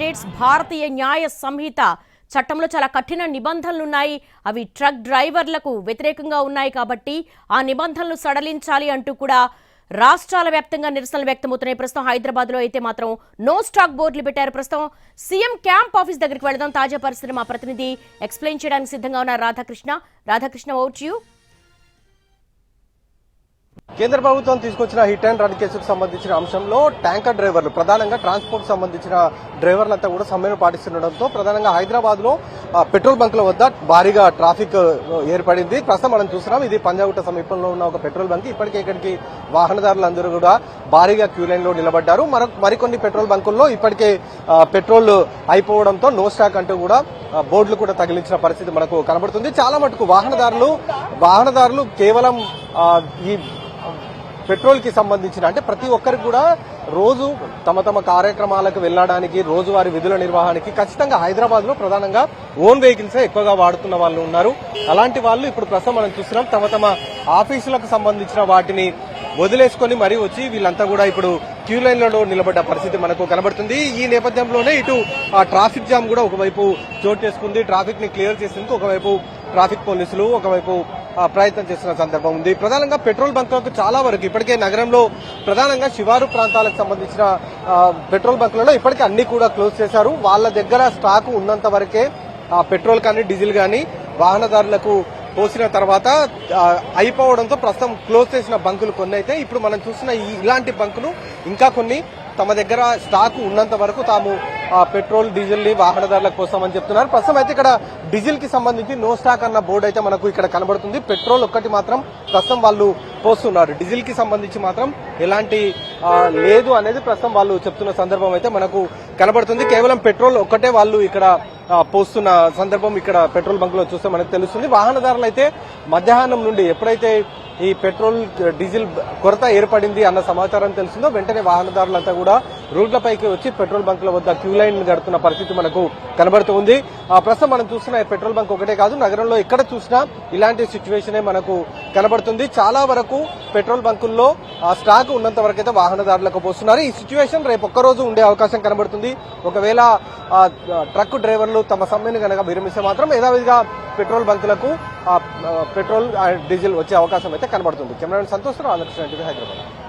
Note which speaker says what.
Speaker 1: Updates భారతీయ న్యాయ సంహిత. చట్టంలో చాలా కఠిన నిబంధనలు ఉన్నాయి అవి ట్రక్ డ్రైవర్లకు వ్యతిరేకంగా ఉన్నాయి కాబట్టి ఆ నిబంధనలు సడలించాలి అంటూ కూడా రాష్ట్రాల వ్యాప్తంగా నిరసనలు వ్యక్తమవుతున్నాయి. ప్రస్తుతం హైదరాబాద్లో అయితే మాత్రం నో స్టాక్ బోర్డులు పెట్టారు. ప్రస్తుతం సీఎం క్యాంప్ ఆఫీస్ దగ్గరికి వెళదాం. తాజా పరిస్థితి మా ప్రతినిధి ఎక్స్ప్లెయిన్ చేయడానికి సిద్ధంగా ఉన్నారు రాధాకృష్ణ. రాధాకృష్ణ ఓట్ యూ
Speaker 2: కేంద్ర ప్రభుత్వం తీసుకొచ్చిన హిట్ అండ్ రన్ కేసుకు సంబంధించిన అంశంలో ట్యాంకర్ డ్రైవర్లు ప్రధానంగా ట్రాన్స్పోర్ట్ సంబంధించిన డ్రైవర్లంతా కూడా సమ్మెను పాటిస్తుండడంతో ప్రధానంగా హైదరాబాద్లో పెట్రోల్ బంక్ల వద్ద భారీగా ట్రాఫిక్ ఏర్పడింది. ప్రస్తుతం మనం చూస్తున్నాం ఇది పంజాగుట్ట సమీపంలో ఉన్న ఒక పెట్రోల్ బంక్. ఇప్పటికే ఇక్కడికి వాహనదారులందరూ కూడా భారీగా క్యూ లైన్లో నిలబడ్డారు. మరో మరికొన్ని పెట్రోల్ బంకుల్లో ఇప్పటికే పెట్రోల్ అయిపోవడంతో నో స్టాక్ అంటూ కూడా బోర్డులు కూడా తగిలించిన పరిస్థితి మనకు కనబడుతుంది. చాలా మటుకు వాహనదారులు వాహనదారులు కేవలం ఈ పెట్రోల్కి సంబంధించిన అంటే ప్రతి ఒక్కరికి కూడా రోజు తమ తమ కార్యక్రమాలకు వెళ్ళడానికి రోజువారి విధుల నిర్వహణకి ఖచ్చితంగా హైదరాబాద్లో ప్రధానంగా ఓన్ వెహికల్స్ ఎక్కువగా వాడుతున్న వాళ్ళు ఉన్నారు. అలాంటి వాళ్ళు ఇప్పుడు ప్రస్తుతం మనం చూస్తున్నాం తమ తమ ఆఫీసులకు సంబంధించిన వాటిని వదిలేసుకొని మరీ వచ్చి వీళ్ళంతా కూడా ఇప్పుడు క్యూ లైన్లలో నిలబడ్డ పరిస్థితి మనకు కనబడుతుంది. ఈ నేపథ్యంలోనే ఇటు ఆ ట్రాఫిక్ జామ్ కూడా ఒకవైపు చోటు చేసుకుంది ట్రాఫిక్ని క్లియర్ చేసేందుకు ఒకవైపు ట్రాఫిక్ పోలీసులు ఒకవైపు ప్రయత్నం చేస్తున్న సందర్భం ఉంది. ప్రధానంగా పెట్రోల్ బంకులకు చాలా వరకు ఇప్పటికే నగరంలో ప్రధానంగా శివారు ప్రాంతాలకు సంబంధించిన పెట్రోల్ బంకులలో ఇప్పటికే అన్ని కూడా క్లోజ్ చేశారు. వాళ్ళ దగ్గర స్టాక్ ఉన్నంత వరకే పెట్రోల్ కానీ డీజిల్ కానీ వాహనదారులకు పోసిన తర్వాత అయిపోవడంతో ప్రస్తుతం క్లోజ్ చేసిన బంకులు కొన్ని అయితే ఇప్పుడు మనం చూసిన ఈ- ఇలాంటి బంకులు ఇంకా కొన్ని తమ దగ్గర స్టాక్ ఉన్నంత వరకు తాము పెట్రోల్ డీజిల్ని కోసం అని చెప్తున్నారు. ప్రస్తుతం అయితే ఇక్కడ డీజిల్కి సంబంధించి నో స్టాక్ అన్న బోర్డు అయితే మనకు ఇక్కడ కనబడుతుంది. పెట్రోల్ ఒక్కటి మాత్రం ప్రస్తుతం వాళ్ళు పోస్తున్నారు. డీజిల్కి సంబంధించి మాత్రం ఎలాంటి లేదు అనేది ప్రస్తుతం వాళ్ళు చెప్తున్న సందర్భం అయితే మనకు కనబడుతుంది. కేవలం పెట్రోల్ ఒక్కటే వాళ్ళు ఇక్కడ పోస్తున్న సందర్భం ఇక్కడ పెట్రోల్ బంక్లో చూస్తే మనకు తెలుస్తుంది. వాహనదారులు అయితే మధ్యాహ్నం నుండి ఎప్పుడైతే ఈ పెట్రోల్ డీజిల్ కొరత ఏర్పడింది అన్న సమాచారం తెలిసిందో వెంటనే వాహనదారులంతా కూడా రోడ్లపైకి వచ్చి పెట్రోల్ బంకుల వద్ద క్యూ లైన్ గడుతున్న పరిస్థితి మనకు కనబడుతూ ఉంది. ఆ ప్రస్తుతం మనం చూస్తున్న పెట్రోల్ బంక్ ఒకటే కాదు నగరంలో ఎక్కడ చూసినా ఇలాంటి సిచ్యువేషనే మనకు కనబడుతుంది. చాలా వరకు పెట్రోల్ బంకుల్లో ఆ స్టాక్ ఉన్నంత వరకు అయితే వాహనదారులకు పోస్తున్నారు. ఈ సిచ్యువేషన్ రేపు ఒక్క రోజు ఉండే అవకాశం కనబడుతుంది. ఒకవేళ ఆ, ట్రక్ డ్రైవర్లు తమ సమ్మెను కనుక విరమిస్తే మాత్రం యథావిధిగా పెట్రోల్ బంకులకు ఆ, పెట్రోల్ డీజిల్ వచ్చే అవకాశం అయితే కనబడుతుంది. కెమెరా సంతోష్ రావు ఆంధ్రప్రదేశ్ హైదరాబాద్.